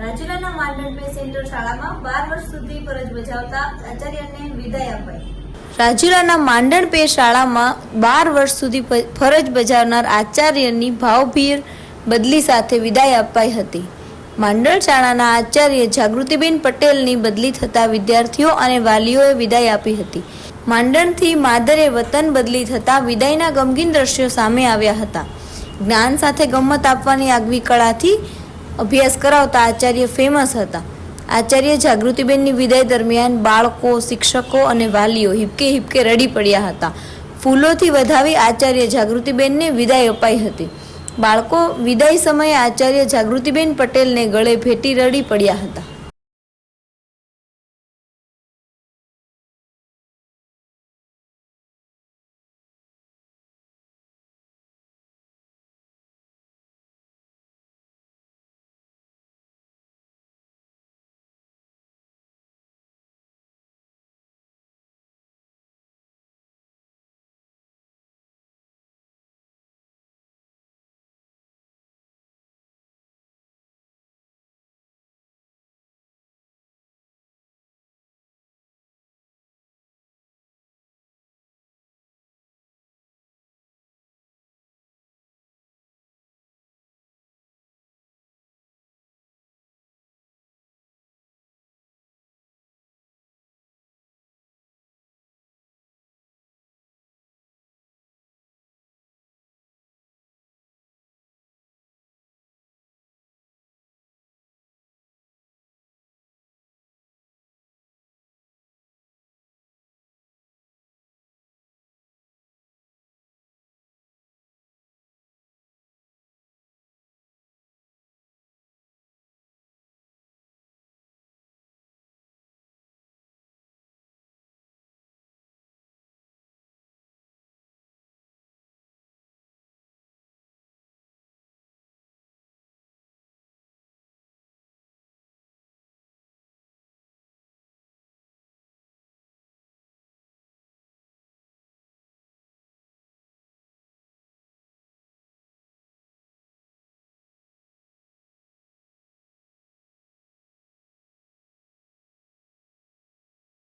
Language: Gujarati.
રાજુલાના માંડણ પે સેન્ટર શાળામાં બાર વર્ષ સુધી ફરજ બજાવતા આચાર્યને વિદાય અપાઈ. રાજુલાના માંડણ પે શાળામાં બાર વર્ષ સુધી ફરજ બજાવનાર આચાર્યની ભાવભીર બદલી સાથે વિદાય અપાઈ હતી. માંડણ શાળાના આચાર્ય જાગૃતિબેન પટેલની બદલી થતા વિદ્યાર્થીઓ અને વાલીઓએ વિદાય આપી હતી. માંડણથી માદરે વતન બદલી થતા વિદાયના ગમગીન દ્રશ્યો સામે આવ્યા હતા. જ્ઞાન સાથે ગમત આપવાની આગવી કળાથી અભ્યાસ કરાવતા આચાર્ય ફેમસ હતા. આચાર્ય જાગૃતિબેનની વિદાય દરમિયાન બાળકો, શિક્ષકો અને વાલીઓ હિપકે હિપકે રડી પડ્યા હતા. ફૂલોથી વધાવી આચાર્ય જાગૃતિબેનને વિદાય અપાઈ હતી. બાળકો વિદાય સમયે આચાર્ય જાગૃતિબેન પટેલને ગળે ભેટી રડી પડ્યા હતા.